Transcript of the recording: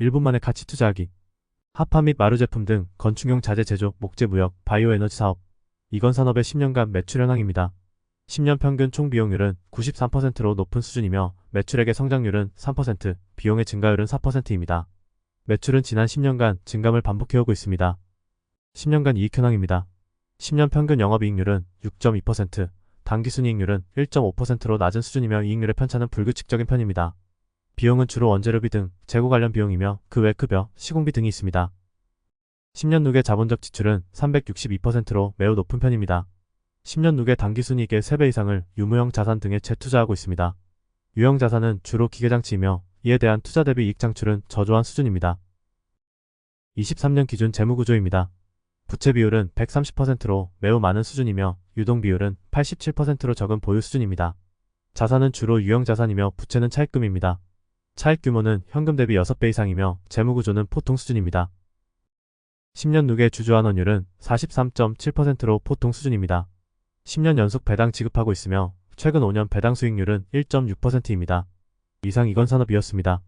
1분 만에 가치 투자하기. 하파 및 마루 제품 등 건축용 자재 제조, 목재 무역, 바이오 에너지 사업. 이건 산업의 10년간 매출 현황입니다. 10년 평균 총 비용률은 93%로 높은 수준이며 매출액의 성장률은 3%, 비용의 증가율은 4%입니다. 매출은 지난 10년간 증감을 반복해오고 있습니다. 10년간 이익 현황입니다. 10년 평균 영업이익률은 6.2%, 당기순이익률은 1.5%로 낮은 수준이며 이익률의 편차는 불규칙적인 편입니다. 비용은 주로 원재료비 등 재고 관련 비용이며 그 외 급여, 시공비 등이 있습니다. 10년 누계 자본적 지출은 362%로 매우 높은 편입니다. 10년 누계 당기순이익의 3배 이상을 유무형 자산 등에 재투자하고 있습니다. 유형 자산은 주로 기계장치이며 이에 대한 투자 대비 이익 창출은 저조한 수준입니다. 23년 기준 재무구조입니다. 부채 비율은 130%로 매우 많은 수준이며 유동 비율은 87%로 적은 보유 수준입니다. 자산은 주로 유형 자산이며 부채는 차입금입니다. 차입 규모는 현금 대비 6배 이상이며 재무구조는 보통 수준입니다. 10년 누계 주주환원율은 43.7%로 보통 수준입니다. 10년 연속 배당 지급하고 있으며 최근 5년 배당 수익률은 1.6%입니다. 이상 이건 산업이었습니다.